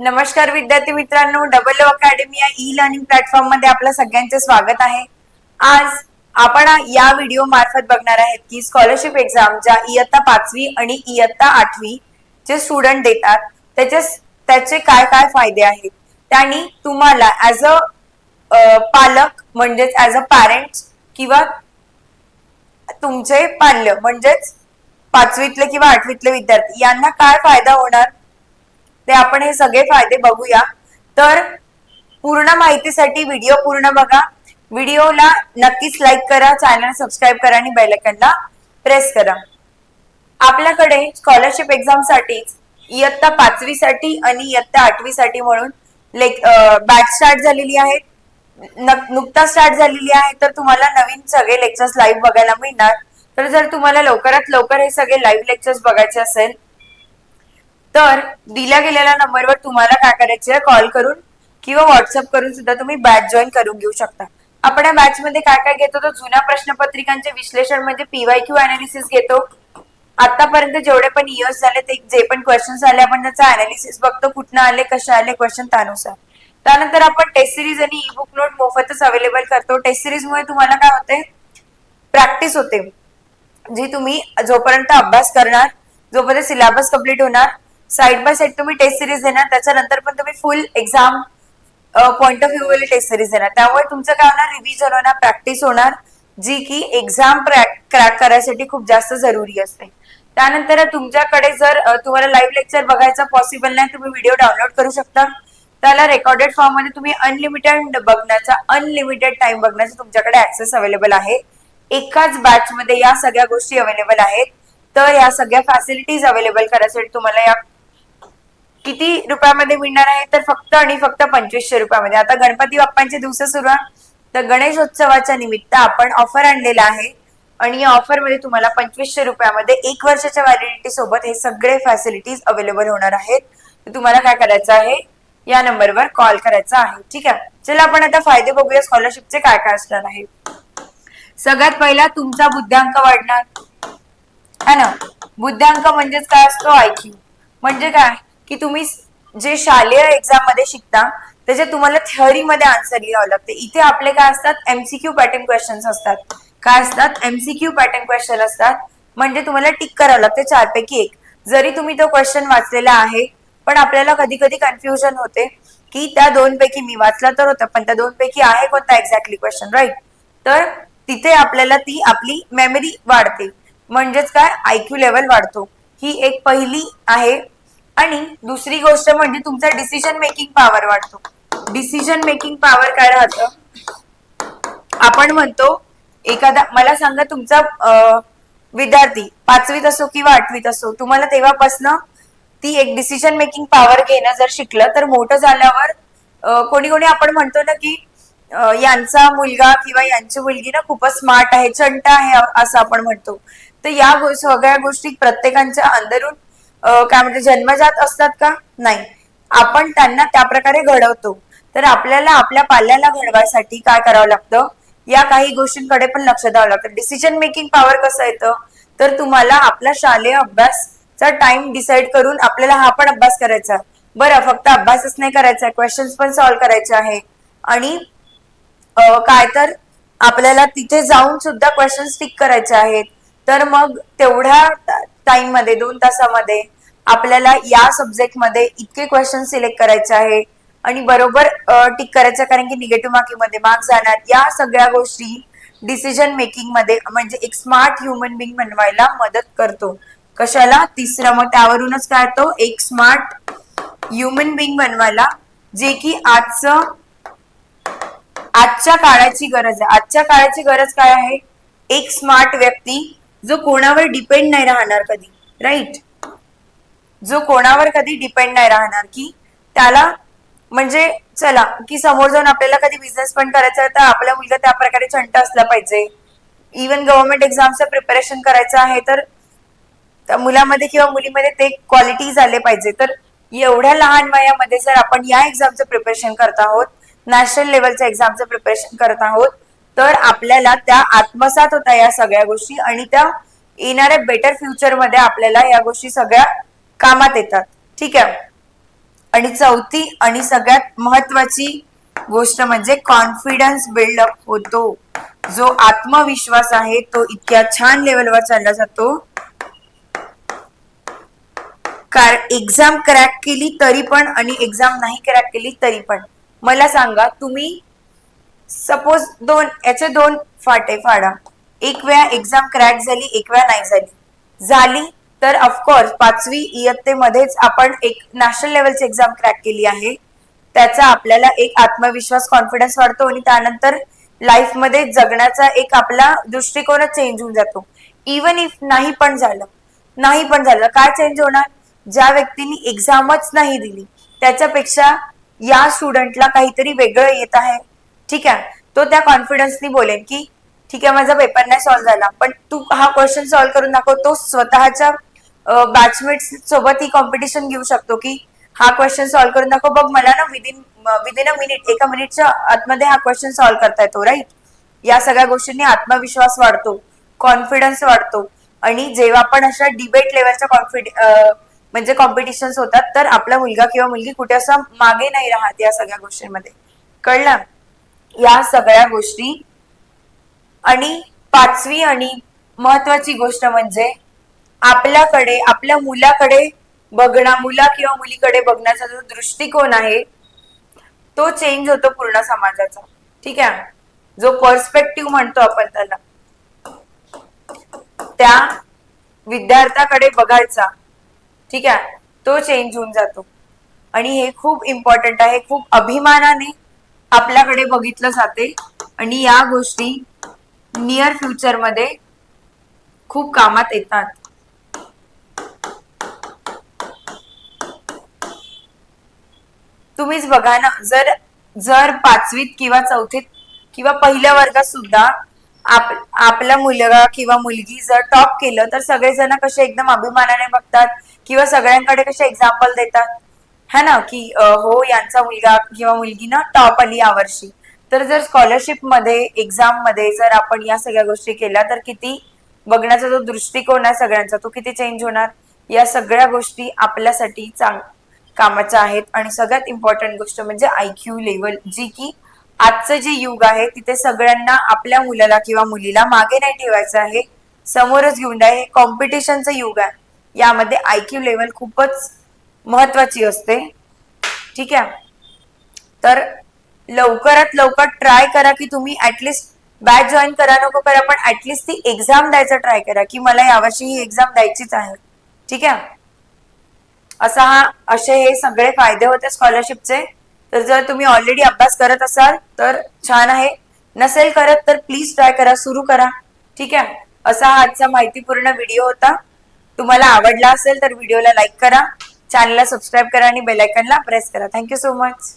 नमस्कार विद्यार्थी मित्रांनो डबल अकॅडमी या ई लर्निंग प्लॅटफॉर्ममध्ये आपलं सगळ्यांचे स्वागत आहे. आज आपण या व्हिडिओ मार्फत बघणार आहेत की स्कॉलरशिप एक्झाम ज्या इयत्ता पाचवी आणि इयत्ता आठवी जे स्टुडंट देतात त्याचे त्याचे काय काय फायदे आहेत? त्यांनी तुम्हाला ऍज अ पालक म्हणजेच ऍज अ पॅरेंट किंवा तुमचे पाल्य म्हणजेच पाचवीतले किंवा आठवीतले विद्यार्थी यांना काय फायदा होणार? ते आपण हे सगळे फायदे बघूया. तर पूर्ण माहितीसाठी व्हिडिओ पूर्ण बघा. व्हिडिओला नक्कीच लाईक करा चॅनल सबस्क्राईब करा आणि बेल प्रेस करा. आपल्याकडे स्कॉलरशिप एक्झामसाठी इयत्ता पाचवी साठी आणि इयत्ता आठवी साठी म्हणून बॅच स्टार्ट झालेली आहे नुकता नुकताच स्टार्ट झालेली आहे. तर तुम्हाला नवीन सगळे लेक्चर्स लाईव्ह बघायला मिळणार. तर जर तुम्हाला लवकरात लवकर हे सगळे लाईव्ह लेक्चर्स बघायचे असेल तर दिल्या गेलेल्या नंबरवर तुम्हाला काय करायचं कॉल करून किंवा व्हॉट्सअप करून सुद्धा तुम्ही बॅच जॉईन करून घेऊ शकता. आपण या बॅच मध्ये काय काय घेतो? तर जुन्या प्रश्नपत्रिकांचे विश्लेषण म्हणजे पीवाय क्यू अनालिसिस घेतो. आतापर्यंत जेवढे पण इयर्स झाले ते जे पण क्वेश्चन्स आले आपण त्याचा अनालिसिस बघतो कुठनं आले कसे आले क्वेश्चन त्यानुसार. त्यानंतर आपण टेस्ट सिरीज आणि ई बुक नोट मोफतच अवेलेबल करतो. टेस्ट सिरीज मुळे तुम्हाला काय होते प्रॅक्टिस होते. जी तुम्ही जोपर्यंत अभ्यास करणार जोपर्यंत सिलेबस कंप्लीट होणार साईड बाय साईड तुम्ही टेस्ट सिरीज देणार त्याच्यानंतर पण तुम्ही full exam point of view वाली टेस्ट सिरीज देणार. त्यामुळे तुमचं काय होणार रिव्हिजन होणार प्रॅक्टिस होणार जी की एक्झाम क्रॅक करायसाठी खूप जास्त जरुरी असते. त्यानंतर तुमच्याकडे जर तुम्हाला लाईव्ह लेक्चर बघायचं पॉसिबल नाही तुम्ही व्हिडिओ डाउनलोड करू शकता. त्याला रेकॉर्डेड फॉर्ममध्ये तुम्ही अनलिमिटेड बघण्याचा अनलिमिटेड टाइम बघण्याचा तुमच्याकडे ऍक्सेस अवेलेबल आहे. एकाच बॅच मध्ये या सगळ्या गोष्टी अवेलेबल आहेत. तर या सगळ्या फॅसिलिटीज अवेलेबल करायसाठी तुम्हाला या किती रुपयामध्ये मिळणार आहे? तर फक्त आणि फक्त पंचवीसशे रुपयामध्ये. आता गणपती बाप्पांचे दिवस सुरू तर गणेशोत्सवाच्या निमित्त आपण ऑफर आणलेला आहे. आणि या ऑफरमध्ये तुम्हाला पंचवीसशे रुपयामध्ये एक वर्षाच्या व्हॅलिडिटी सोबत हे सगळे फॅसिलिटीज अवेलेबल होणार आहेत. तर तुम्हाला काय करायचं आहे? या नंबरवर कॉल करायचा आहे. ठीक आहे? चला आपण आता फायदे बघूया स्कॉलरशिपचे काय काय असणार आहे. सगळ्यात पहिला तुमचा बुद्ध्यांक वाढणार. है ना? बुद्ध्यांक म्हणजेच काय असतो? आयक्यू म्हणजे काय? की तुम्ही जे शालेय एक्झाममध्ये शिकता त्याचे तुम्हाला थिअरी मध्ये आन्सर लिहावं लागते. इथे आपले काय असतात? एमसीक्यू पॅटर्न क्वेश्चन्स असतात. काय असतात? एमसीक्यू पॅटर्न क्वेश्चन असतात. म्हणजे तुम्हाला टिक करावं लागते. चारपैकी एक. जरी तुम्ही तो क्वेश्चन वाचलेला आहे पण आपल्याला कधी कधी कन्फ्युजन होते की त्या दोन पैकी मी वाचला तर होतं पण त्या दोन पैकी आहे कोणता एक्झॅक्टली क्वेश्चन राईट तर तिथे आपल्याला ती आपली मेमरी वाढते. म्हणजेच काय? आयक्यू लेवल वाढतो. ही एक पहिली आहे आणि दुसरी गोष्ट म्हणजे तुमचा डिसिजन मेकिंग पॉवर वाढतो. डिसिजन मेकिंग पॉवर काय राहतं? आपण म्हणतो एखादा मला सांगा तुमचा विद्यार्थी पाचवीत असो किंवा आठवीत असो तुम्हाला तेव्हापासनं ती एक डिसिजन मेकिंग पॉवर घेणं जर शिकलं तर मोठं झाल्यावर कोणी कोणी आपण म्हणतो ना की यांचा मुलगा किंवा यांची मुलगी ना खूपच स्मार्ट आहे चंट आहे असं आपण म्हणतो. तर या सगळ्या गोष्टी प्रत्येकांच्या अंदरून काय म्हणते जन्मजात असतात का? नाही. आपण त्यांना त्या प्रकारे घडवतो. तर आपल्याला आपल्या पाल्याला घडवायसाठी काय करावं लागतं? या काही गोष्टींकडे पण लक्ष द्यावं लागतं. डिसिजन मेकिंग पॉवर कसं येतं? तर तुम्हाला आपला शालेय अभ्यासचा टाइम डिसाईड करून आपल्याला हा पण अभ्यास करायचा बरं फक्त अभ्यासच नाही करायचा क्वेश्चन्स पण सॉल्व्ह करायचे आहे. आणि काय तर आपल्याला तिथे जाऊन सुद्धा क्वेश्चन्स टिक करायचे आहेत. तर मग तेवढ्या टाइममध्ये दोन तासामध्ये आपल्याला या सब्जेक्टमध्ये इतके क्वेश्चन सिलेक्ट करायचे आहे. आणि बरोबर टिक करायचं कारण की निगेटिव्ह मार्किंगमध्ये मार्क जाणार. या सगळ्या गोष्टी डिसिजन मेकिंगमध्ये म्हणजे एक स्मार्ट ह्युमन बिंग बनवायला मदत करतो. कशाला? तिसरं मग त्यावरूनच काय तो एक स्मार्ट ह्युमन बिंग बनवायला जे की आजचं आजच्या काळाची गरज आहे. आजच्या काळाची गरज काय आहे? एक स्मार्ट व्यक्ती जो कोणावर डिपेंड नाही राहणार कधी राईट जो कोणावर कधी डिपेंड नाही राहणार की त्याला म्हणजे चला की समोर जाऊन आपल्याला कधी बिझनेस पण करायचा आहे तर आपला मुलगा त्या प्रकारे छंट असला पाहिजे. इवन गव्हर्नमेंट एक्झामचं प्रिपरेशन करायचं आहे तर मुलामध्ये किंवा मुलीमध्ये ते क्वालिटीज आले पाहिजे. तर एवढ्या लहान वयामध्ये जर आपण या एक्झामचं प्रिपरेशन करत आहोत नॅशनल लेवलच्या एक्झामचं प्रिपरेशन करत आहोत तर आपल्याला त्या आत्मसात होता या सगळ्या गोष्टी आणि त्या येणाऱ्या बेटर फ्युचरमध्ये आपल्याला या गोष्टी सगळ्या कामात येतात. ठीक आहे? आणि चौथी आणि सगळ्यात महत्वाची गोष्ट म्हणजे कॉन्फिडन्स बिल्डअप होतो. जो आत्मविश्वास आहे तो इतक्या छान लेवलवर चालला जातो. कार एक्झाम क्रॅक केली तरी पण आणि एक्झाम नाही क्रॅक केली तरी पण. मला सांगा तुम्ही सपोज दोन याचे दोन फाटे फाडा. एक वेळा एक्झाम क्रॅक झाली एक वेळा नाही झाली. झाली तर ऑफकोर्स पाचवी इयत्तेमध्येच आपण एक नॅशनल लेवलची एक्झाम क्रॅक केली आहे. त्याचा आपल्याला एक आत्मविश्वास कॉन्फिडन्स वाढतो आणि त्यानंतर लाईफमध्ये जगण्याचा एक आपला दृष्टिकोनच चेंज होऊन जातो. इवन इफ नाही पण झालं नाही पण झालं काय चेंज होणार? ज्या व्यक्तीने एक्झामच नाही दिली त्याच्यापेक्षा या स्टुडंटला काहीतरी वेगळं येत आहे. ठीक आहे? तो त्या कॉन्फिडन्सनी बोलेन की ठीक आहे माझा पेपर नाही सॉल्व्ह झाला पण तू हा क्वेश्चन सॉल्व्ह करून दाखव. तो स्वतःच्या बॅचमेट सोबत ही कॉम्पिटिशन घेऊ शकतो की हा क्वेश्चन सॉल्व्ह करून दाखव बघ मला ना विदिन विदिन अ मिनिट एका मिनिटच्या आतमध्ये हा क्वेश्चन सॉल्व्ह करता येतो राईट या सगळ्या गोष्टींनी आत्मविश्वास वाढतो कॉन्फिडन्स वाढतो आणि जेव्हा आपण अशा डिबेट लेवलच्या कॉन्फिड म्हणजे कॉम्पिटिशन होतात तर आपला मुलगा किंवा मुलगी कुठे असं मागे नाही राहत या सगळ्या गोष्टींमध्ये. कळलं? या सगळ्या गोष्टी. आणि पाचवी आणि महत्वाची गोष्ट म्हणजे आपल्याकडे आपल्या मुलाकडे बघणं मुला किंवा मुलीकडे बघण्याचा जो दृष्टिकोन आहे तो चेंज होतो पूर्ण समाजाचा. ठीक आहे? जो पर्स्पेक्टिव्ह म्हणतो आपण त्याला. त्या विद्यार्थ्याकडे बघायचा. ठीक आहे? तो चेंज होऊन जातो. आणि हे खूप इम्पॉर्टंट आहे खूप अभिमानाने आपल्याकडे बघितलं जाते. आणि या गोष्टी नियर फ्युचरमध्ये खूप कामात येतात. तुम्हीच बघा ना जर जर पाचवीत किंवा चौथीत किंवा पहिल्या वर्गात सुद्धा आप आपला मुलगा किंवा मुलगी जर टॉप केलं तर सगळेजण कसे एकदम अभिमानाने बघतात किंवा सगळ्यांकडे कसे एक्झाम्पल देतात? है ना की हो यांचा मुलगा किंवा मुलगी ना टॉप आली यावर्षी. तर जर स्कॉलरशिपमध्ये एक्झाममध्ये जर आपण या सगळ्या गोष्टी केल्या तर किती बघण्याचा जो दृष्टिकोन आहे सगळ्यांचा तो किती चेंज होणार? या सगळ्या गोष्टी आपल्यासाठी चांग कामाच्या आहेत. आणि सगळ्यात इम्पॉर्टंट गोष्ट म्हणजे आयक्यू लेवल जी की आजचं जे युग आहे तिथे सगळ्यांना आपल्या मुलाला किंवा मुलीला मागे नाही ठेवायचं आहे. समोरच घेऊन जाय हे कॉम्पिटिशनचं युग आहे. यामध्ये आयक्यू लेवल खूपच महत्वाची असते. ठीक आहे? तर लवकरात लवकर ट्राय करा की तुम्ही ऍटलिस्ट बॅच जॉईन करा नको करा पण ऍटलिस्ट ती एक्झाम द्यायचा ट्राय करा की मला यावर्षी ही एक्झाम द्यायचीच आहे. ठीक आहे? असा हा असे हे सगळे फायदे होते स्कॉलरशिपचे तर जर तुम्ही ऑलरेडी अभ्यास करत असाल तर छान आहे. नसेल करत तर प्लीज ट्राय करा सुरू करा. ठीक आहे? असा हा आजचा माहितीपूर्ण व्हिडिओ होता. तुम्हाला आवडला असेल तर व्हिडिओला लाईक करा. चॅनलला सबस्क्राईब करा आणि बेलायकनला प्रेस करा. Thank you so much